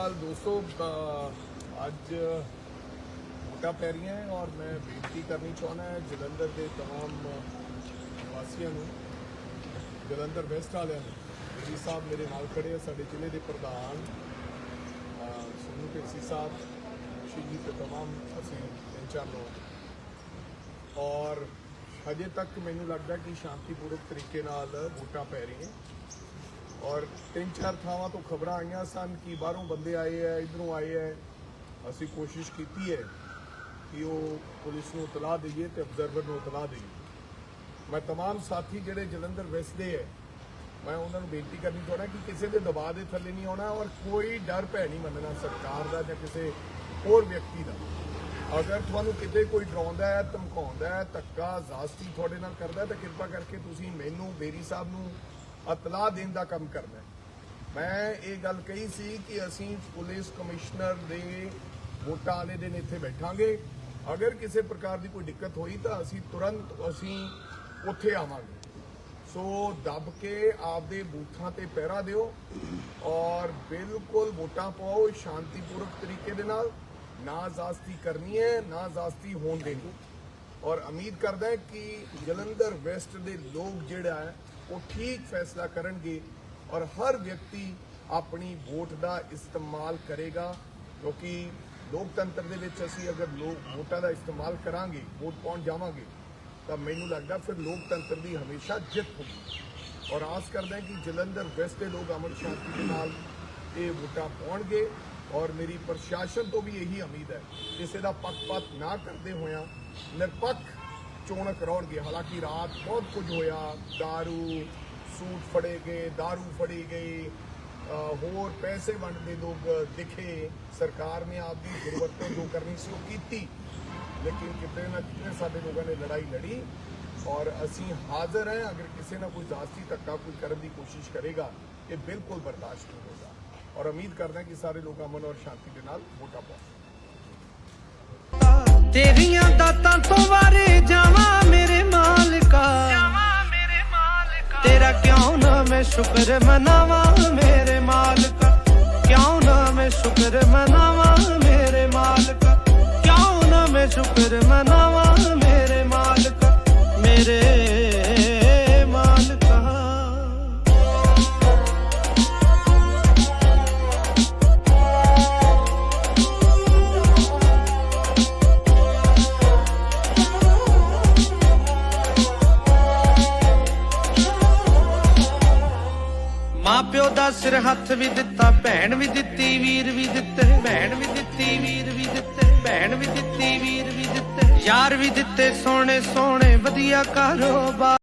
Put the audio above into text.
ਦੋਸਤੋ ਅ, ਅੱਜ ਵੋਟਾਂ ਪੈ ਰਹੀਆਂ ਹੈ ਔਰ ਮੈਂ ਬੇਨਤੀ ਕਰਨੀ ਚਾਹੁੰਦਾ ਹਾਂ ਜਲੰਧਰ ਦੇ तमाम ਵਾਸੀਆਂ ਨੂੰ ਜਲੰਧਰ ਵੈਸਟ ਵਾਲਿਆਂ ਨੂੰ ਜੀ ਸਾਹਿਬ ਮੇਰੇ ਨਾਲ ਖੜੇ ਆ ਸਾਡੇ ਜ਼ਿਲ੍ਹੇ ਦੇ ਪ੍ਰਧਾਨ ਅ, ਸੋਨੂ ਢੇਸੀ ਸਾਹਿਬ ਸ਼੍ਰੀ ਜੀ ਤੇ तमाम ਅਸੀਂ ਤਿੰਨ ਚਾਰ ਲੋਕ ਔਰ ਅਜੇ ਤੱਕ ਮੈਨੂੰ ਲੱਗਦਾ ਕਿ ਸ਼ਾਂਤੀਪੂਰਵਕ ਤਰੀਕੇ ਨਾਲ ਵੋਟਾਂ ਪੈ ਰਹੀਆਂ ਔਰ ਤਿੰਨ ਚਾਰ ਥਾਵਾਂ ਤੋਂ ਖਬਰਾਂ ਆਈਆਂ ਸਨ ਕਿ ਬਾਹਰੋਂ ਬੰਦੇ ਆਏ ਐ ਇਧਰੋਂ ਆਏ ਐ ਅਸੀਂ ਕੋਸ਼ਿਸ਼ ਕੀਤੀ ਹੈ ਕਿ ਉਹ ਪੁਲਿਸ ਨੂੰ ਇਤਲਾਹ ਦਈਏ ਤੇ ਅਬਜ਼ਰਵਰ ਨੂੰ ਇਤਲਾਹ ਦਈਏ ਮੈਂ तमाम ਸਾਥੀ ਜਿਹੜੇ ਜਲੰਧਰ ਵਸਦੇ ਐ ਮੈਂ ਉਹਨਾਂ ਨੂੰ ਬੇਨਤੀ ਕਰਨੀ ਚਾਹੁੰਦਾ ਕਿ ਕਿਸੇ ਦੇ ਦਬਾਅ ਦੇ ਥੱਲੇ ਨਹੀਂ ਆਉਣਾ ਔਰ ਕੋਈ ਡਰ ਭੈ ਨਹੀਂ ਮੰਨਣਾ ਸਰਕਾਰ ਦਾ ਜਾਂ ਕਿਸੇ ਹੋਰ ਵਿਅਕਤੀ ਦਾ ਅਗਰ ਤੁਹਾਨੂੰ ਕਿਤੇ ਕੋਈ ਡਰਾਉਂਦਾ ਹੈ ਧਮਕਾਉਂਦਾ ਹੈ ਧੱਕਾ ਜ਼ਾਸਤੀ ਤੁਹਾਡੇ ਨਾਲ ਕਰਦਾ ਹੈ ਤਾਂ ਕਿਰਪਾ ਕਰਕੇ ਤੁਸੀਂ ਮੈਨੂੰ ਬੇਰੀ ਸਾਹਿਬ ਨੂੰ ਇਤਲਾਹ ਦੇਣ ਦਾ ਕੰਮ ਕਰਨਾ ਹੈ। ਮੈਂ ਇਹ ਗੱਲ ਕਹੀ ਸੀ ਕਿ ਅਸੀਂ ਪੁਲਿਸ ਕਮਿਸ਼ਨਰ ਦੇ ਵੋਟਾਂ ਵਾਲੇ ਦਿਨ ਇੱਥੇ ਬੈਠਾਂਗੇ। ਅਗਰ ਕਿਸੇ ਪ੍ਰਕਾਰ ਦੀ ਕੋਈ ਦਿੱਕਤ ਹੋਈ ਤਾਂ ਅਸੀਂ ਤੁਰੰਤ ਅਸੀਂ ਉੱਥੇ ਆਵਾਂਗੇ। ਸੋ ਦੱਬ ਕੇ ਆਪਦੇ ਬੂਥਾਂ ਤੇ ਪਹਿਰਾ ਦਿਓ ਔਰ ਬਿਲਕੁਲ ਵੋਟਾਂ ਪਾਓ ਸ਼ਾਂਤੀਪੂਰਵਕ ਤਰੀਕੇ ਦੇ ਨਾਲ। ਨਾ ਜ਼ਾਸਤੀ ਕਰਨੀ ਹੈ, ਨਾ ਜ਼ਾਸਤੀ ਹੋਣ ਦੇਣੀ। ਔਰ ਉਮੀਦ ਕਰਦਾ ਕਿ ਜਲੰਧਰ ਵੈਸਟ ਦੇ ਲੋਕ ਜਿਹੜਾ ਹੈ ਉਹ ਠੀਕ ਫੈਸਲਾ ਕਰਨਗੇ ਔਰ ਹਰ ਵਿਅਕਤੀ ਆਪਣੀ ਵੋਟ ਦਾ ਇਸਤੇਮਾਲ ਕਰੇਗਾ, ਕਿਉਂਕਿ ਲੋਕਤੰਤਰ ਦੇ ਵਿੱਚ ਅਸੀਂ ਅਗਰ ਲੋਕ ਵੋਟਾਂ ਦਾ ਇਸਤੇਮਾਲ ਕਰਾਂਗੇ, ਵੋਟ ਪਾਉਣ ਜਾਵਾਂਗੇ, ਤਾਂ ਮੈਨੂੰ ਲੱਗਦਾ ਫਿਰ ਲੋਕਤੰਤਰ ਦੀ ਹਮੇਸ਼ਾ ਜਿੱਤ ਹੋਊਗੀ। ਔਰ ਆਸ ਕਰਦਾ ਕਿ ਜਲੰਧਰ ਵੈਸਟ ਦੇ ਲੋਕ ਅਮਰ ਸ਼ਾਂਤੀ ਦੇ ਨਾਲ ਇਹ ਵੋਟਾਂ ਪਾਉਣਗੇ ਔਰ ਮੇਰੀ ਪ੍ਰਸ਼ਾਸਨ ਤੋਂ ਵੀ ਇਹੀ ਉਮੀਦ ਹੈ। ਕਿਸੇ ਦਾ ਪੱਖਪਾਤ ਨਾ ਕਰਦੇ ਹੋਇਆਂ ਨਿਰਪੱਖ ਚੋਣ ਕਰਾਉਣਗੇ ਹਾਲਾਂਕਿ ਰਾਤ ਬਹੁਤ ਕੁਝ ਹੋਇਆ दारू ਸੂਟ ਫੜੇ ਗਏ दारू ਫੜੀ ਗਈ ਅ, ਹੋਰ ਪੈਸੇ ਵੰਡਦੇ ਲੋਕ ਦਿਖੇ ਸਰਕਾਰ ਨੇ ਆਪਦੀ ਗੁਰਵਰਤੋਂ ਜੋ ਕਰਨੀ ਸੀ ਉਹ ਕੀਤੀ ਲੇਕਿਨ ਕਿਤੇ ਨਾ ਕਿਤੇ ਸਾਡੇ ਲੋਕਾਂ ਨੇ ਲੜਾਈ ਲੜੀ ਔਰ ਅਸੀਂ ਹਾਜ਼ਰ ਹਾਂ ਅਗਰ ਕਿਸੇ ਨਾਲ ਕੋਈ ਜ਼ਾਸਤੀ ਧੱਕਾ ਕੋਈ ਕਰਨ ਦੀ ਕੋਸ਼ਿਸ਼ ਕਰੇਗਾ ਇਹ ਬਿਲਕੁਲ ਬਰਦਾਸ਼ਤ ਨਹੀਂ ਹੋਗਾ ਔਰ ਉਮੀਦ ਕਰਦਾ ਹਾਂ ਕਿ ਸਾਰੇ ਲੋਕ ਅਮਨ ਔਰ ਸ਼ਾਂਤੀ ਦੇ ਨਾਲ ਵੋਟਾਂ ਪਾਉਣ ਤੇਰੀਆਂ ਦਾਤਾਂ ਤੋਂ ਵਾਰੇ ਕਿਉਂ ਨਾ ਮਾਂ ਪਿਓ ਦਾ ਸਿਰ ਹੱਥ ਵੀ ਦਿੱਤਾ, ਭੈਣ ਵੀ ਦਿੱਤੀ, ਵੀਰ ਵੀ ਦਿੱਤੇ, ਭੈਣ ਵੀ ਦਿੱਤੀ, ਵੀਰ ਵੀ ਦਿੱਤੇ, ਭੈਣ ਵੀ ਦਿੱਤੀ, ਵੀਰ ਵੀ ਦਿੱਤੇ, ਯਾਰ ਵੀ ਦਿੱਤੇ, ਸੋਹਣੇ ਸੋਹਣੇ, ਵਧੀਆ ਕਾਰੋਬਾਰ।